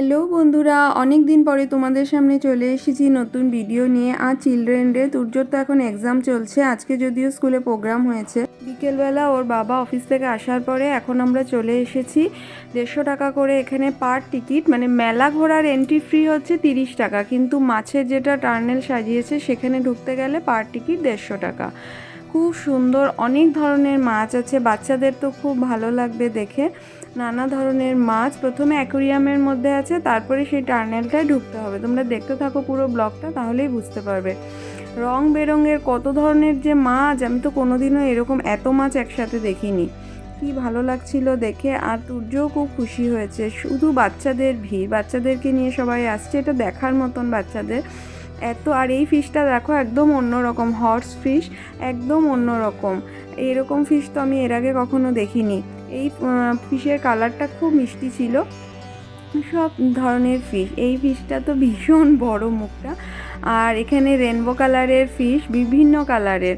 Hello বন্ধুরা অনেক দিন পরে তোমাদের সামনে চলে এসেছি নতুন ভিডিও নিয়ে। আর চিলড্রেন ডে তুর্যর তো এখন এক্সাম চলছে। আজকে যদিও স্কুলে প্রোগ্রাম হয়েছে। বিকেলবেলা ওর বাবা অফিস থেকে আসার পরে এখন আমরা চলে এসেছি। দেড়শো টাকা করে এখানে পার টিকিট মানে মেলা ঘোরার এন্ট্রি ফ্রি হচ্ছে তিরিশ টাকা। কিন্তু মাছের যেটা টার্নেল সাজিয়েছে, সেখানে ঢুকতে গেলে পার টিকিট দেড়শো টাকা। খুব সুন্দর, অনেক ধরনের মাছ আছে। বাচ্চাদের তো খুব ভালো লাগবে দেখে। নানা ধরনের মাছ প্রথমে অ্যাকোরিয়ামের মধ্যে আছে, তারপরে সেই টার্নেলটায় ঢুকতে হবে। তোমরা দেখতে থাকো পুরো ব্লগটা, তাহলেই বুঝতে পারবে। রং বেরঙের কত ধরনের যে মাছ, আমি তো কোনোদিনও এরকম এত মাছ একসাথে দেখিনি। কি ভালো লাগছিল দেখে, আর তুর্যও খুব খুশি হয়েছে। শুধু বাচ্চাদের ভিড়, বাচ্চাদেরকে নিয়ে সবাই আসছে, এটা দেখার মতন বাচ্চাদের। এত, আর এই ফিশটা দেখো একদম অন্যরকম হর্স ফিশ একদম অন্যরকম। এরকম ফিশ তো আমি এর আগে কখনো দেখিনি। এই ফিশের কালারটা খুব মিষ্টি ছিল। সব ধরনের ফিশ এই ফিশটা তো ভীষণ বড় মুখটা। আর এখানে রেনবো কালারের ফিশ বিভিন্ন কালারের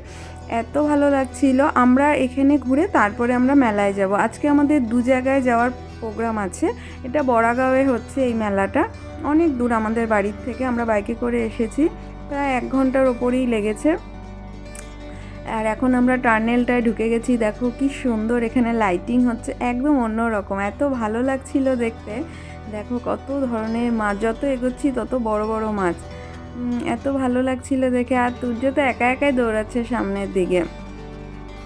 এত ভালো লাগছিল। আমরা এখানে ঘুরে তারপরে আমরা মেলায় যাব। আজকে আমাদের দু জায়গায় যাওয়ার প্রোগ্রাম আছে। এটা বড়াগাঁওয়ে হচ্ছে এই মেলাটা। অনেক দূর আমাদের বাড়ির থেকে আমরা বাইকে করে এসেছি। প্রায় এক ঘণ্টার ওপরেই লেগেছে। আর এখন আমরা টার্নেলটায় ঢুকে গেছি। দেখো কি সুন্দর এখানে লাইটিং হচ্ছে। একদম অন্যরকম এত ভালো লাগছিল দেখতে। দেখো কত ধরনের মাছ, যত এগোচ্ছি তত বড় বড় মাছ। এত ভালো লাগছিল দেখে, আর তুর্য তো একা একাই দৌড়াচ্ছে সামনের দিকে।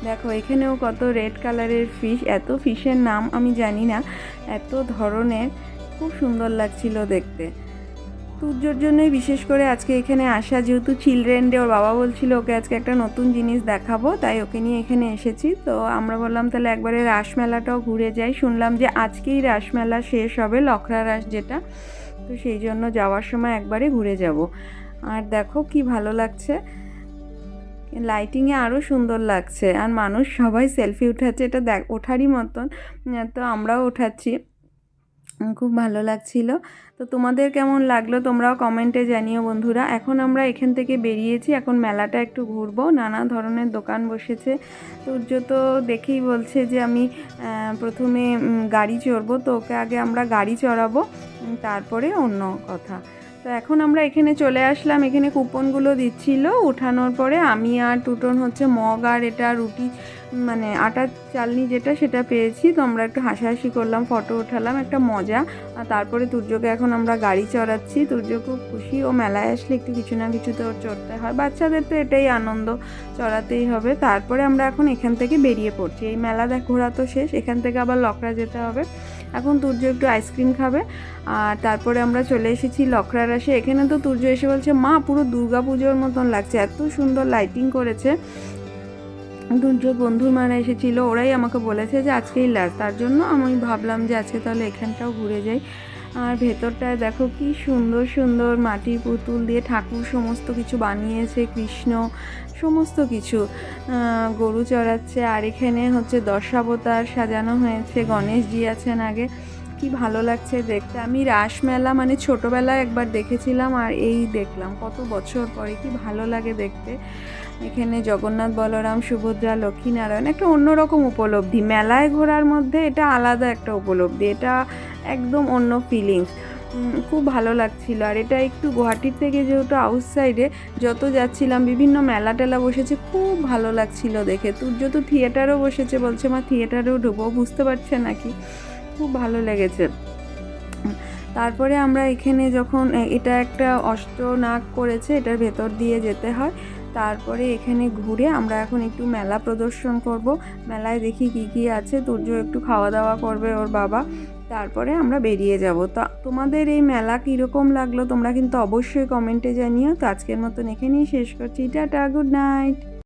দেখো, এখানেও কত রেড কালারের ফিশ এত ফিশের নাম আমি জানি না, এত ধরনের, খুব সুন্দর লাগছিল দেখতে। তুর্যর জন্যই বিশেষ করে আজকে এখানে আসা, যেহেতু চিলড্রেন ডে ওর বাবা বলছিল ওকে আজকে একটা নতুন জিনিস দেখাবো, তাই ওকে নিয়ে এখানে এসেছি। তো আমরা বললাম, তাহলে একবারে রাসমেলাটাও ঘুরে যাই। শুনলাম যে আজকেই রাসমেলা শেষ হবে, লখরা রাস যেটা। তো সেই জন্য যাওয়ার সময় একবারে ঘুরে যাব। আর দেখো কি ভালো লাগছে। লাইটিংয়ে আরও সুন্দর লাগছে। আর মানুষ সবাই সেলফি উঠাচ্ছে। এটা দেখ, ওঠারই মতন। তো আমরাও ওঠাচ্ছি। খুব ভালো লাগছিল। তো তোমাদের কেমন লাগল তোমরাও কমেন্টে জানিও বন্ধুরা। এখন আমরা এখান থেকে বেরিয়েছি, এখন মেলাটা একটু ঘুরবো। নানা ধরনের দোকান বসেছে। সূর্য তো দেখেই বলছে যে আমি প্রথমে গাড়ি চড়বো, তো ওকে আগে আমরা গাড়ি চড়াবো তারপরে অন্য কথা। তো এখন আমরা এখানে চলে আসলাম। এখানে কুপনগুলো দিচ্ছিল। উঠানোর পরে আমি আর টুটন হচ্ছে মগ আর এটা রুটি মানে আটার চালনি যেটা সেটা পেয়েছি। তো আমরা একটু হাসাহাসি করলাম ফটো উঠালাম, একটা মজা। আর তারপরে তুর্যকে এখন আমরা গাড়ি চড়াচ্ছি। তুর্য খুব খুশি। ও মেলায় আসলে একটু কিছু না কিছু তো চড়তে হয়। বাচ্চাদের তো এটাই আনন্দ, চড়াতেই হবে। তারপরে আমরা এখন এখান থেকে বেরিয়ে পড়ছি। এই মেলা দেখ, ঘোরা তো শেষ। এখান থেকে আবার লকড়া যেতে হবে। এখন তুর্য একটু আইসক্রিম খাবে। আর তারপরে আমরা চলে এসেছি লকড়া আসে এখানে তো তুর্য এসে বলছে, মা, পুরো দুর্গা পুজোর মতন লাগছে। এত সুন্দর লাইটিং করেছে। দুর্যোগ বন্ধুর মারা এসেছিল, ওরাই আমাকে বলেছে যে আজকেই লাস্ট তার জন্য আমি ভাবলাম যে আজকে তাহলে এখানটাও ঘুরে যাই। আর ভেতরটায় দেখো কি সুন্দর সুন্দর মাটির পুতুল দিয়ে ঠাকুর সমস্ত কিছু বানিয়েছে, কৃষ্ণ সমস্ত কিছু। গরু চড়াচ্ছে, আর এখানে হচ্ছে দশাবতার সাজানো হয়েছে, গণেশজি আছেন আগে। কি ভালো লাগছে দেখতে। আমি রাসমেলা মানে ছোটোবেলায় একবার দেখেছিলাম, আর এই দেখলাম কত বছর পরে, কি ভালো লাগে দেখতে। এখানে জগন্নাথ, বলরাম, সুভদ্রা, লক্ষ্মীনারায়ণ একটা অন্যরকম উপলব্ধি। মেলায় ঘোরার মধ্যে এটা আলাদা একটা উপলব্ধি। এটা একদম অন্য ফিলিংস খুব ভালো লাগছিল। আর এটা একটু গুয়াহাটির থেকে যেহেতু আউটসাইডে যত যাচ্ছিলাম, বিভিন্ন মেলা টেলা বসেছে, খুব ভালো লাগছিল দেখে। তুর যত থিয়েটারও বসেছে বলছে, মা থিয়েটারেও ঢুকবো, বুঝতে পারছে নাকি? খুব ভালো লেগেছে। তারপরে আমরা এখানে যখন এটা একটা অষ্টনাগ করেছে, এটার ভেতর দিয়ে যেতে হয়। তারপরে এখানে ঘুরে আমরা এখন একটু মেলা প্রদর্শন করব। মেলায় দেখি কি কি আছে। তুর্য একটু খাওয়া দাওয়া করবে ওর বাবা। তারপরে আমরা বেরিয়ে যাব। তো তোমাদের এই মেলা কীরকম লাগল তোমরা কিন্তু অবশ্যই কমেন্টে জানিও। তো আজকের মতন এখানেই শেষ করছি। Tata good night